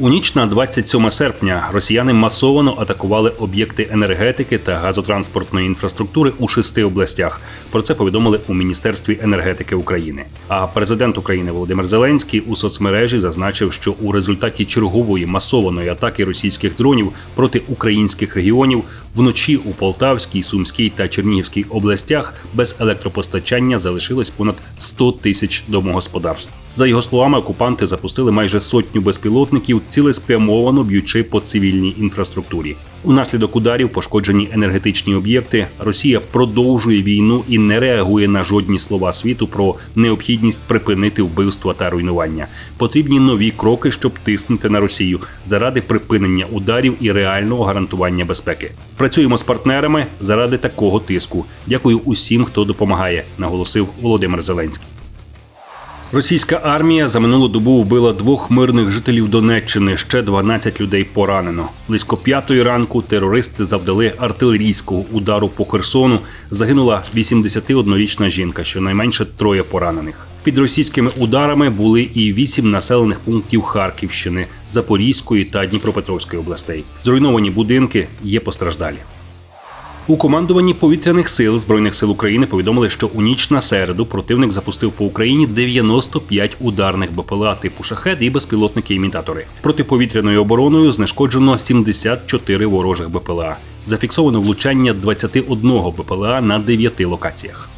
У ніч на 27 серпня росіяни масово атакували об'єкти енергетики та газотранспортної інфраструктури у шести областях. Про це повідомили у Міністерстві енергетики України. А президент України Володимир Зеленський у соцмережі зазначив, що у результаті чергової масованої атаки російських дронів проти українських регіонів вночі у Полтавській, Сумській та Чернігівській областях без електропостачання залишилось понад 100 тисяч домогосподарств. За його словами, окупанти запустили майже сотню безпілотників, цілеспрямовано б'ючи по цивільній інфраструктурі. Унаслідок ударів пошкоджені енергетичні об'єкти. Росія продовжує війну і не реагує на жодні слова світу про необхідність припинити вбивства та руйнування. Потрібні нові кроки, щоб тиснути на Росію заради припинення ударів і реального гарантування безпеки. Працюємо з партнерами заради такого тиску. Дякую усім, хто допомагає, наголосив Володимир Зеленський. Російська армія за минулу добу вбила двох мирних жителів Донеччини. Ще 12 людей поранено. Близько п'ятої ранку терористи завдали артилерійського удару по Херсону. Загинула 81-річна жінка, щонайменше троє поранених. Під російськими ударами були і вісім населених пунктів Харківщини, Запорізької та Дніпропетровської областей. Зруйновані будинки є постраждалі. У командуванні повітряних сил збройних сил України повідомили, що у ніч на середу противник запустив по Україні 95 ударних БПЛА типу шахет і безпілотники-імітатори. Протиповітряною обороною знешкоджено 74 ворожих БПЛА. Зафіксовано влучання 21 БПЛА на 9 локаціях.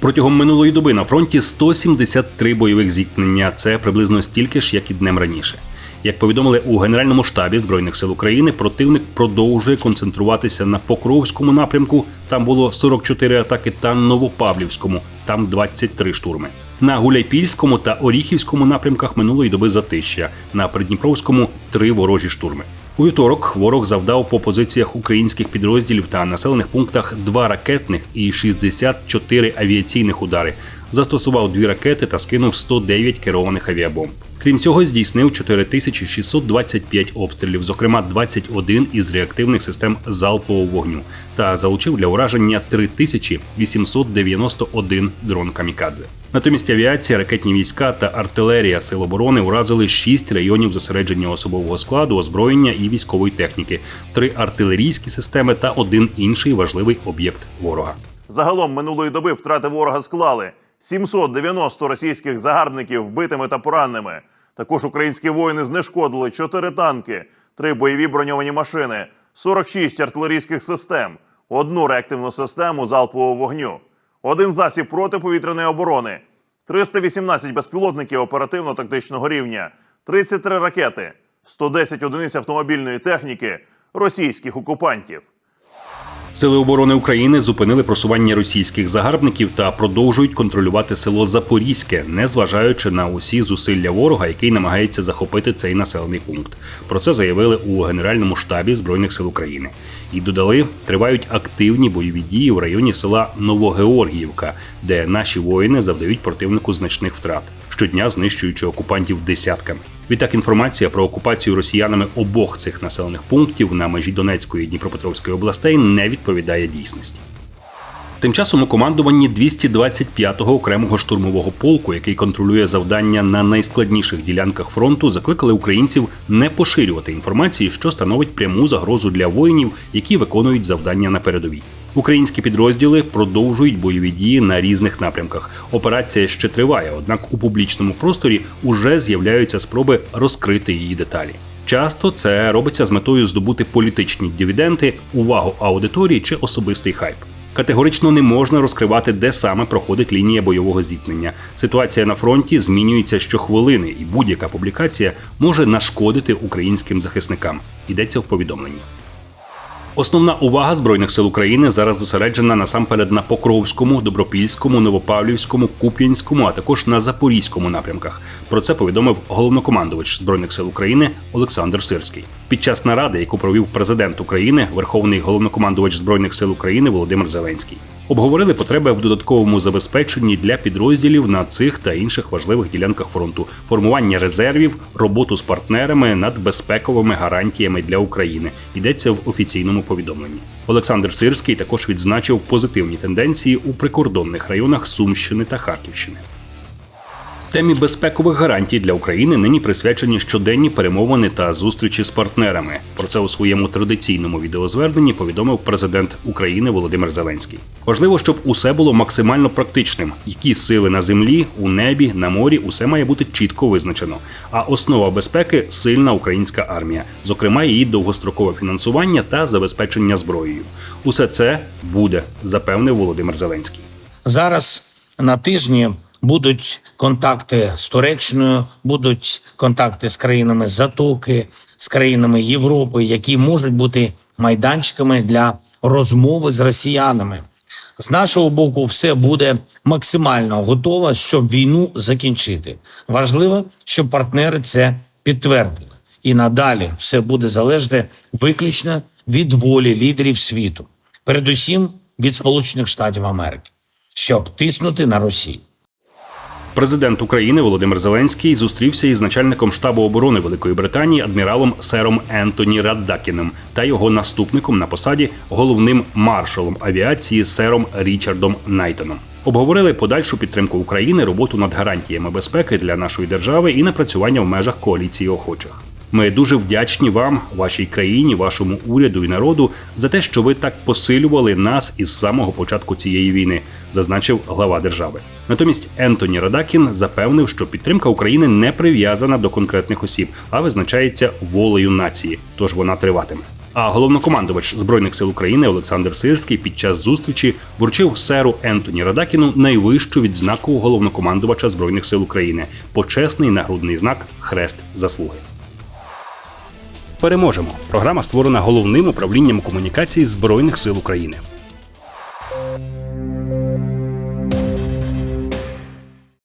Протягом минулої доби на фронті 173 бойових зіткнення. Це приблизно стільки ж, як і днем раніше. Як повідомили у Генеральному штабі збройних сил України, противник продовжує концентруватися на Покровському напрямку. Там було 44 атаки, та Новопавлівському, там 23 штурми. На Гуляйпільському та Оріхівському напрямках минулої доби затища. На Придніпровському три ворожі штурми. У вівторок ворог завдав по позиціях українських підрозділів та населених пунктах два ракетних і 64 авіаційних удари. Застосував дві ракети та скинув 109 керованих авіабомб. Крім цього, здійснив 4625 обстрілів, зокрема 21 із реактивних систем залпового вогню, та залучив для ураження 3891 дрон камікадзе. Натомість авіація, ракетні війська та артилерія сил оборони уразили шість районів зосередження особового складу, озброєння і військової техніки, три артилерійські системи та один інший важливий об'єкт ворога. Загалом минулої доби втрати ворога склали 790 російських загарбників вбитими та пораненими. Також українські воїни знешкодили 4 танки, 3 бойові броньовані машини, 46 артилерійських систем, одну реактивну систему залпового вогню, один засіб протиповітряної оборони, 318 безпілотників оперативно-тактичного рівня, 33 ракети, 110 одиниць автомобільної техніки російських окупантів. Сили оборони України зупинили просування російських загарбників та продовжують контролювати село Запорізьке, незважаючи на усі зусилля ворога, який намагається захопити цей населений пункт. Про це заявили у Генеральному штабі збройних сил України і додали, тривають активні бойові дії в районі села Новогеоргіївка, де наші воїни завдають противнику значних втрат, щодня знищуючи окупантів десятками. Відтак інформація про окупацію росіянами обох цих населених пунктів на межі Донецької і Дніпропетровської областей не відповідає дійсності. Тим часом у командуванні 225-го окремого штурмового полку, який контролює завдання на найскладніших ділянках фронту, закликали українців не поширювати інформації, що становить пряму загрозу для воїнів, які виконують завдання на передовій. Українські підрозділи продовжують бойові дії на різних напрямках. Операція ще триває, однак у публічному просторі уже з'являються спроби розкрити її деталі. Часто це робиться з метою здобути політичні дивіденти, увагу аудиторії чи особистий хайп. Категорично не можна розкривати, де саме проходить лінія бойового зіткнення. Ситуація на фронті змінюється щохвилини, і будь-яка публікація може нашкодити українським захисникам. Йдеться в повідомленні. Основна увага збройних сил України зараз зосереджена насамперед на Покровському, Добропільському, Новопавлівському, Куп'янському, а також на Запорізькому напрямках. Про це повідомив головнокомандувач збройних сил України Олександр Сирський. Під час наради, яку провів президент України, Верховний головнокомандувач збройних сил України Володимир Зеленський. Обговорили потреби в додатковому забезпеченні для підрозділів на цих та інших важливих ділянках фронту, формування резервів, роботу з партнерами над безпековими гарантіями для України. Йдеться в офіційному повідомленні. Олександр Сирський також відзначив позитивні тенденції у прикордонних районах Сумщини та Харківщини. Темі безпекових гарантій для України нині присвячені щоденні перемовини та зустрічі з партнерами. Про це у своєму традиційному відеозверненні повідомив президент України Володимир Зеленський. Важливо, щоб усе було максимально практичним. Які сили на землі, у небі, на морі, усе має бути чітко визначено. А основа безпеки сильна українська армія, зокрема її довгострокове фінансування та забезпечення зброєю. Усе це буде, запевнив Володимир Зеленський. Зараз на тижні будуть контакти з Туреччиною, будуть контакти з країнами Затоки, з країнами Європи, які можуть бути майданчиками для розмови з росіянами. З нашого боку, все буде максимально готово, щоб війну закінчити. Важливо, щоб партнери це підтвердили. І надалі все буде залежати виключно від волі лідерів світу, передусім від Сполучених Штатів Америки, щоб тиснути на Росію. Президент України Володимир Зеленський зустрівся із начальником штабу оборони Великої Британії адміралом сером Ентоні Раддакіним та його наступником на посаді головним маршалом авіації сером Річардом Найтоном. Обговорили подальшу підтримку України, роботу над гарантіями безпеки для нашої держави і напрацювання в межах коаліції охочих. Ми дуже вдячні вам, вашій країні, вашому уряду і народу за те, що ви так посилювали нас із самого початку цієї війни, зазначив глава держави. Натомість Ентоні Радакін запевнив, що підтримка України не прив'язана до конкретних осіб, а визначається волею нації, тож вона триватиме. А головнокомандувач збройних сил України Олександр Сирський під час зустрічі вручив серу Ентоні Радакіну найвищу відзнаку головнокомандувача збройних сил України почесний нагрудний знак Хрест заслуги. Переможемо. Програма створена головним управлінням комунікації Збройних сил України.